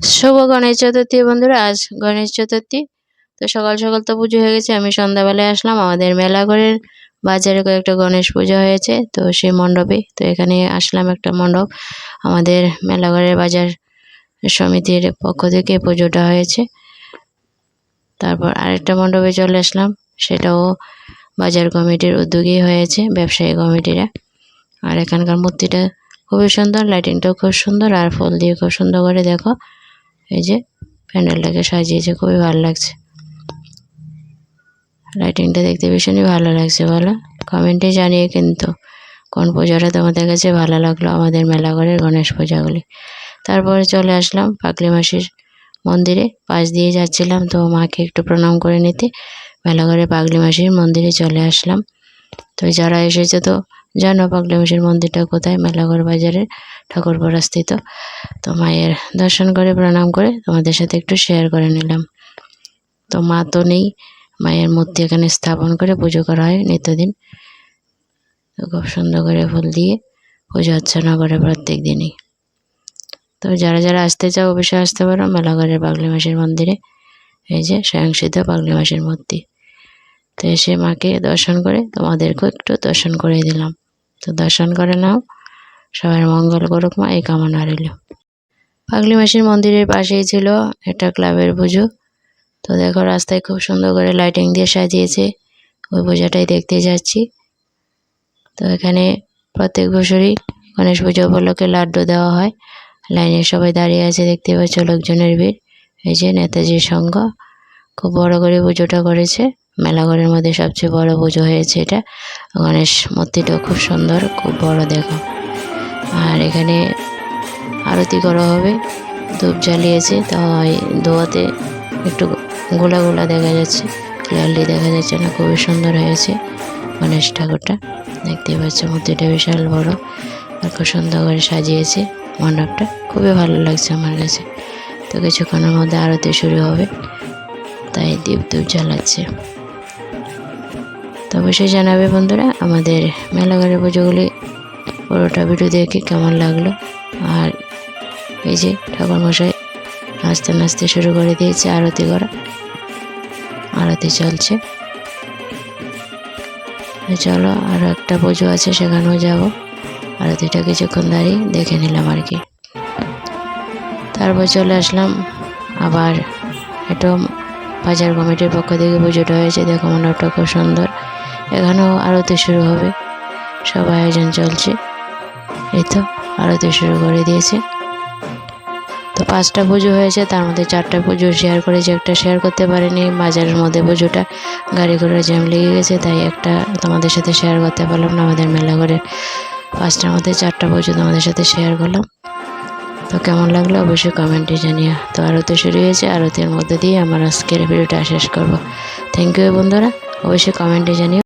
শুভ গণেশ চতুর্থী বন্ধুরা, আজ গণেশ চতুর্থী। তো সকাল সকাল তো পুজো হয়ে গেছে, আমি সন্ধ্যাবেলায় আসলাম, আমাদের মেলাঘরের বাজারে কয়েকটা গণেশ পুজো হয়েছে, তো সেই মণ্ডপে, তো এখানে আসলাম একটা মণ্ডপ, আমাদের মেলাঘরের বাজার সমিতির পক্ষ থেকে পুজোটা হয়েছে। তারপর আরেকটা মণ্ডপে চলে আসলাম, সেটাও বাজার কমিটির উদ্যোগেই হয়েছে, ব্যবসায়ী কমিটিরা। আর এখানকার মূর্তিটা খুবই সুন্দর লাইটিংটাও খুব সুন্দর, আর ফুল দিয়ে খুব সুন্দর করে দেখো। এই যে প্যান্ডেলটাকে সাজিয়েছে, খুবই ভালো লাগছে। লাইটিংটা দেখতে ভীষণই ভালো লাগছে, বলো? কমেন্টে জানিয়ে কিন্তু কোন পূজাটা তোমাদের কাছে ভালো লাগল আমাদের মেলাঘরের গণেশ পূজাগুলি। তারপরে চলে আসলাম পাকলি মাসির মন্দিরে। পাশ দিয়ে যাচ্ছিলাম তো মাকে একটু প্রণাম করে নিতে। মেলাঘরে পাগলি মাসির মন্দিরে চলে আসলাম। তো যারা এসেছে তো জানো পাগলি মাসির মন্দিরটা কোথায়? মেলাঘর বাজারের ঠাকুরপাড়া স্থিত। তো মায়ের দর্শন করে, প্রণাম করে তোমাদের সাথে একটু শেয়ার করে নিলাম। তো মা তো নেই, মায়ের মূর্তি এখানে স্থাপন করে পুজো করা হয় নিত্যদিন। তো খুব সুন্দর করে ফুল দিয়ে পুজো অর্চনা করে প্রত্যেক দিনই। তো যারা যারা আসতে চাও অবশ্যই আসতে পারো মেলাঘরের পাগলি মাসির মন্দিরে। এই যে স্বয়ংসিদ্ধ পাগলি মাসির মূর্তি। তো এসে মাকে দর্শন করে তোমাদেরকেও একটু দর্শন করে দিলাম। তো দর্শন করে নাও। সবার মঙ্গল করুক, মা, এই কামনা রইল। পাগলি মাসির মন্দিরের পাশেই ছিল একটা ক্লাবের পুজো। তো দেখো রাস্তায় খুব সুন্দর করে লাইটিং দিয়ে সাজিয়েছে। ওই পূজাটাই দেখতে যাচ্ছি। তো এখানে প্রত্যেক বছরই গণেশ পুজো উপলক্ষে লাড্ডু দেওয়া হয়। লাইনে সবাই দাঁড়িয়ে আছে, দেখতে পাচ্ছ লোকজনের ভিড়। এই যে নেতাজির সঙ্গ। খুব বড় করে পুজোটা করেছে। মেলাঘরের মধ্যে সবচেয়ে বড় পুজো হয়েছে এটা। গণেশ মূর্তিটাও খুব সুন্দর, খুব বড় দেখো। আর এখানে আরতি করা হবে, ধূপ জ্বালিয়েছে, তো ওই দোয়াতে একটু গোলা গোলা দেখা যাচ্ছে ক্লিয়ারলি দেখা যাচ্ছে না, খুবই সুন্দর হয়েছে গণেশ ঠাকুরটা। দেখতে পাচ্ছ মূর্তিটা বিশাল বড়, আর খুব সুন্দর করে সাজিয়েছে মণ্ডপটা, খুবই ভালো লাগছে আমার কাছে। তো কিছুক্ষণের মধ্যে আরতি শুরু হবে, তাই দীপ ধূপ জ্বালাচ্ছে। তো অবশ্যই জানাবে বন্ধুরা আমাদের মেলাঘরের পুজোগুলি, পুরোটা ভিডিও দেখে কেমন লাগল। আর এই যে ঠাকুরমশাই নাচতে নাচতে শুরু করে দিয়েছে, আরতি করা। আরতি চলছে। চলো আরও একটা পুজো আছে, সেখানেও যাব। আরতিটা কিছুক্ষণ দাঁড়িয়ে দেখে নিলাম আর কি। তারপর চলে আসলাম আবার একটু বাজার কমিটির পক্ষ থেকে পুজোটা হয়েছে। দেখো মণ্ডপটা খুব সুন্দর। এখানেও আরতি শুরু হবে। সব আয়োজন চলছে। এই তো আরতি শুরু করে দিয়েছে। তো পাঁচটা পুজো হয়েছে, তার মধ্যে চারটা পুজো শেয়ার করেছে, একটা শেয়ার করতে পারিনি। বাজারের মধ্যে পুজোটা গাড়ি ঘোড়ার জ্যাম লেগে গেছে, তাই একটা তোমাদের সাথে শেয়ার করতে পারলাম না, আমাদের মেলা করে পাঁচটার মধ্যে চারটা পুজো তোমাদের সাথে শেয়ার করলাম। তো কেমন লাগল অবশ্যই কমেন্টে জানিও। তো আরতি শুরু হয়েছে, আরতির মধ্যে দিয়ে আমার আজকের ভিডিওটা শেষ করব। থ্যাংক ইউ বন্ধুরা, অবশ্যই কমেন্টে জানিও।